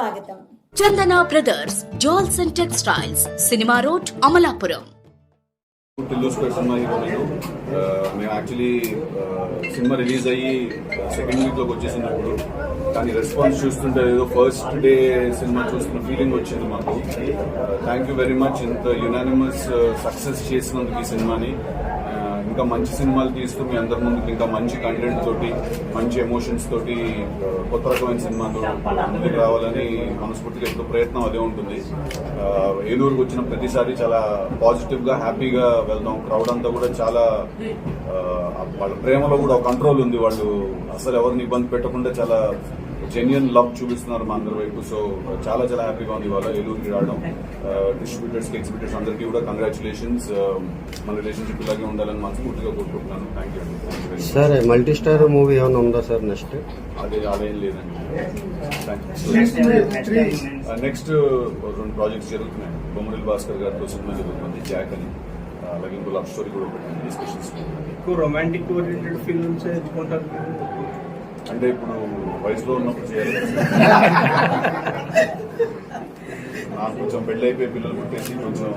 స్వాగతం. Chandana brothers jewels and textiles cinema road Amalapuram. మేము actually cinema release అయ్యి second వీక్లోకి వచ్చేసినప్పుడు కానీ రెస్పాన్స్ చూస్తుంటే ఏదో ఫస్ట్ డే సినిమా చూస్తున్న ఫీలింగ్ వచ్చింది మాకు. థ్యాంక్ యూ వెరీ మచ్ ఇంత యునానిమస్ సక్సెస్ చేసినందుకు ఈ సినిమాని. ఇంకా మంచి సినిమాలు తీస్తూ మీ అందరి ముందుకు ఇంకా మంచి కంటెంట్ తోటి మంచి ఎమోషన్స్ తోటి కొత్త రకమైన సినిమాతో ముందుకు రావాలని మనస్ఫూర్తిగా ఎంతో ప్రయత్నం అదే ఉంటుంది. ఏలూరుకు వచ్చిన ప్రతిసారి చాలా పాజిటివ్గా హ్యాపీగా వెళ్దాం. క్రౌడ్ అంతా కూడా చాలా వాళ్ళ ప్రేమలో కూడా కంట్రోల్ ఉంది. వాళ్ళు అసలు ఎవరిని ఇబ్బంది పెట్టకుండా చాలా జెన్యున్ లవ్ చూపిస్తున్నారు మా అందరి వైపు. సో చాలా చాలా హ్యాపీగా ఉంది ఇవాళ ఏలూరుకి రావడం డిస్ట్రిబ్యూటర్స్కి ఎగ్జిబిటర్స్ అందరికీ కూడా కంగ్రాచులేషన్స్ మన రిలేషన్షిప్ ఇలాగే ఉండాలని మనస్ఫూర్తిగా కోరుకుంటున్నాను. థ్యాంక్ యూ అండి సార్ మల్టీ స్టార్ మూవీ ఏమైనా ఉందా సార్ నెక్స్ట్ అదే అదేం లేదండి. నెక్స్ట్ రెండు ప్రాజెక్ట్స్ జరుగుతున్నాయి. బొమ్మరిల్ భాస్కర్ గారితో సినిమా జరుగుతుంది జాక్ అని. ఆ, అలాగే ఇంకో లవ్ స్టోరీ కూడా పెట్టండి డిస్కషన్స్ ఎక్కువ రొమాంటిక్ ఓరియంటెడ్ ఫిల్మ్స్ ఎంచుకుంటారు అంటే ఇప్పుడు వయసులో ఉన్నప్పుడు చేయాలి. నాకు కొంచెం పెళ్ళి అయిపోయి పిల్లలు పుట్టేసి కొంచెం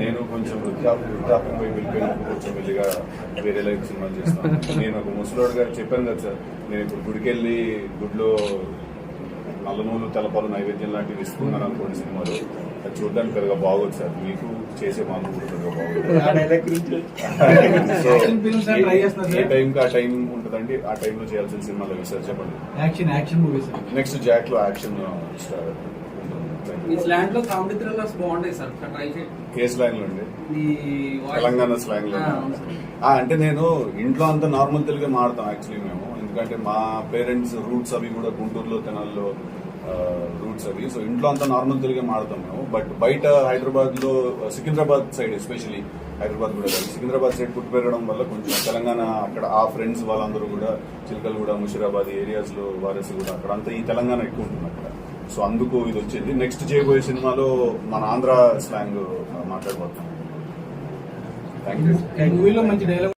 నేను కొంచెం వృద్ధాప్యం వృద్ధాప్యం పోయి వెళ్ళిపోయినప్పుడు కొంచెం వెళ్ళిగా వేరే లైఫ్ సినిమాలు చేస్తాను. నేను ఒక ముసలోడు గారు చెప్పాను కదా సార్ నేను ఇప్పుడు గుడికెళ్ళి గుడిలో నల్లనూలు తెలపాలు నైవేద్యం లాంటివి ఇస్తున్నాను అనుకోండి సినిమాలో? అది చూడడానికి పెద్దగా బాగోదు సార్. మీకు చేసే మాకు కూడా పెద్దగా బాగోదు. యాక్షన్ ఏ సార్. టైంకి ఆ టైం ఉంటుందండి? ఆ టైంలో చేయాల్సిన సినిమాలు అవి సార్ చెప్పండి? యాక్షన్ యాక్షన్ మూవీస్ నెక్స్ట్ జాక్లో యాక్షన్ స్లాంగ్లో కామెడీ థ్రిల్లర్స్ బాగుంటాయి సార్. ఒకసారి ట్రై చేయండి. ఏ స్లాంగ్లో అండి? ఈ వాయిస్- తెలంగాణ స్లాంగ్లో. అంటే నేను ఇంట్లో అంతా నార్మల్ తెలుగే మాడతాం యాక్చువల్లీ మేము. ఎందుకంటే మా పేరెంట్స్ రూట్స్ అవి కూడా గుంటూరులో తెనాల్లో రూట్స్ అవి. సో ఇంట్లో అంతా నార్మల్ తెలుగే మాడతాం మేము. బట్ బయట హైదరాబాద్లో సికింద్రాబాద్ సైడ్ ఎస్పెషలీ హైదరాబాద్ కూడా కాదు. సికింద్రాబాద్ సైడ్ పుట్టి పెరగడం వల్ల కొంచెం తెలంగాణ అక్కడ ఆ ఫ్రెండ్స్ వాళ్ళందరూ కూడా చిలకలు కూడా ముషిరాబాద్ ఏరియాస్లో వారసి కూడా అక్కడ అంతా ఈ తెలంగాణ ఎక్కువ ఉంటుంది అక్కడ. సో అందుకు ఇది వచ్చింది. నెక్స్ట్ చేయబోయే సినిమాలో మన ఆంధ్ర స్లాంగ్ మాట్లాడబోతున్నాం. థ్యాంక్ యూ మంచి డైలాగ్